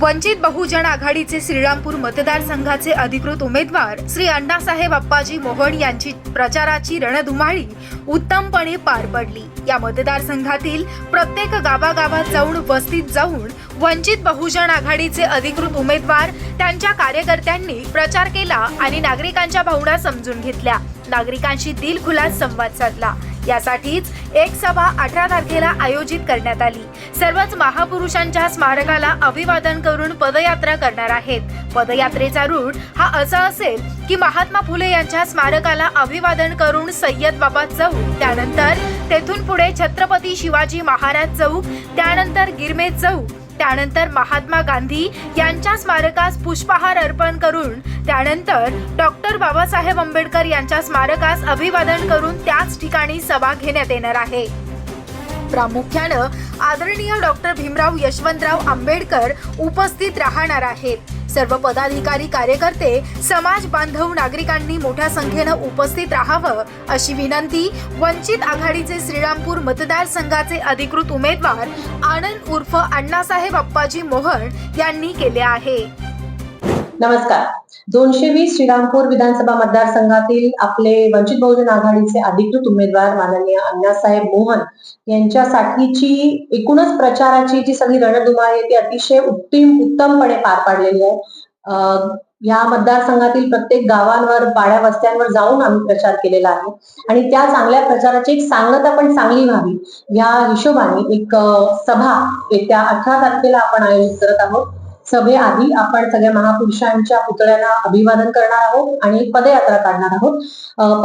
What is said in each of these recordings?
वंचित बहुजन आघाडीचे श्रीरामपूर मतदारसंघाचे अधिकृत उमेदवार श्री अण्णासाहेब अप्पाजी मोहन यांची प्रचाराची रणधुमाळी उत्तमपणे पार पडली. या मतदारसंघातील प्रत्येक गावागावात जाऊन वस्तीत जाऊन वंचित बहुजन आघाडीचे अधिकृत उमेदवार त्यांच्या कार्यकर्त्यांनी प्रचार केला आणि नागरिकांच्या भावना समजून घेतल्या. नागरिकांशी दिलखुलास संवाद साधला. यासाठीच एक सभा अठरा तारखेला आयोजित करण्यात आली. सर्वच महापुरुषांच्या स्मारकाला अभिवादन करून पदयात्रा करणार आहेत. पदयात्रेचा रूट हा असा असेल की महात्मा फुले यांच्या स्मारकाला अभिवादन करून सय्यद बाबा चौक त्यानंतर तेथून पुढे छत्रपती शिवाजी महाराज चौक त्यानंतर गिरमे चौक त्यानंतर महात्मा गांधी यांच्या स्मारकास पुष्पहार अर्पण करून त्यानंतर डॉक्टर बाबासाहेब आंबेडकर यांच्या स्मारकास अभिवादन करून त्याच ठिकाणी सभा घेण्यात येणार आहे. प्रामुख्यानं आदरणीय डॉक्टर भीमराव यशवंतराव आंबेडकर उपस्थित राहणार आहेत. सर्व पदाधिकारी कार्यकर्ते समाज बांधव नागरिकांनी मोठ्या संख्येनं उपस्थित राहावं अशी विनंती वंचित आघाडीचे श्रीरामपूर मतदारसंघाचे अधिकृत उमेदवार आनंद उर्फ अण्णासाहेब अप्पाजी मोहन यांनी केले आहे. नमस्कार. दोनशे वीस श्रीरामपूर विधानसभा मतदारसंघातील आपले वंचित बहुजन आघाडीचे अधिकृत उमेदवार माननीय अण्णासाहेब मोहन यांच्यासाठीची एकूणच प्रचाराची जी सगळी रणधुमाळी आहे ती अतिशय उत्तम उत्तमपणे पार पाडलेली आहे. या मतदारसंघातील प्रत्येक गावांवर पाड्या वस्त्यांवर जाऊन आम्ही प्रचार केलेला आहे. आणि त्या चांगल्या प्रचाराची एक सांगता पण चांगली व्हावी या हिशोबाने एक सभा येत्या अठरा तारखेला आपण आयोजित करत आहोत. सभेआधी आपण सगळ्या महापुरुषांच्या पुतळ्यांना अभिवादन करणार आहोत आणि पदयात्रा काढणार आहोत.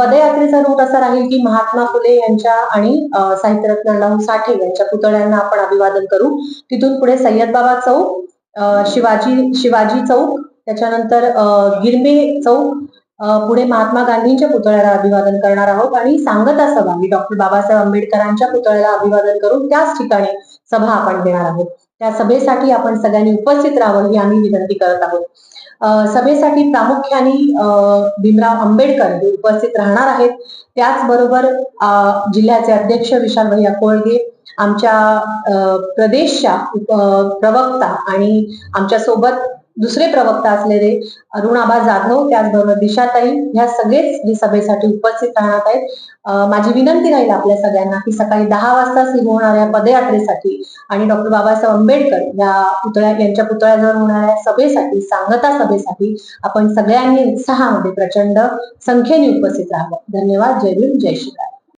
पदयात्रेचा रूट असा राहील की महात्मा फुले यांच्या आणि साहित्यरत्न लहू साठे यांच्या पुतळ्यांना आपण अभिवादन करू. तिथून पुढे सय्यद बाबा चौक अं, शिवाजी शिवाजी चौक त्याच्यानंतर अं, गिरमे चौक पुढे महात्मा गांधींच्या पुतळ्याला अभिवादन करणार आहोत आणि सांगता सभा ही डॉक्टर बाबासाहेब आंबेडकरांच्या पुतळ्याला अभिवादन करून त्याच ठिकाणी सभा आपण घेणार आहोत. त्या सभेसाठी आपण सगळ्यांनी उपस्थित राहावं ही आम्ही विनंती करत आहोत. अं, सभेसाठी प्रामुख्याने अं, भीमराव आंबेडकर हे उपस्थित राहणार आहेत. त्याचबरोबर अं, जिल्ह्याचे अध्यक्ष विशाल भैया कोळगे आमच्या अं, प्रदेशच्या प्रवक्ता आणि आमच्यासोबत दुसरे प्रवक्ता असलेले अरुणाबा जाधव त्याचबरोबर दिशाताई ह्या सगळेच जे सभेसाठी उपस्थित राहणार आहेत. माझी विनंती राहील आपल्या सगळ्यांना की सकाळी दहा वाजता सुरू होणाऱ्या पदयात्रेसाठी आणि डॉक्टर बाबासाहेब आंबेडकर या पुतळ्या यांच्या पुतळ्याजवळ होणाऱ्या सभेसाठी सांगता सभेसाठी आपण सगळ्यांनी उत्साहामध्ये प्रचंड संख्येने उपस्थित राहावं. धन्यवाद. जय भीम. जय श्रीराम.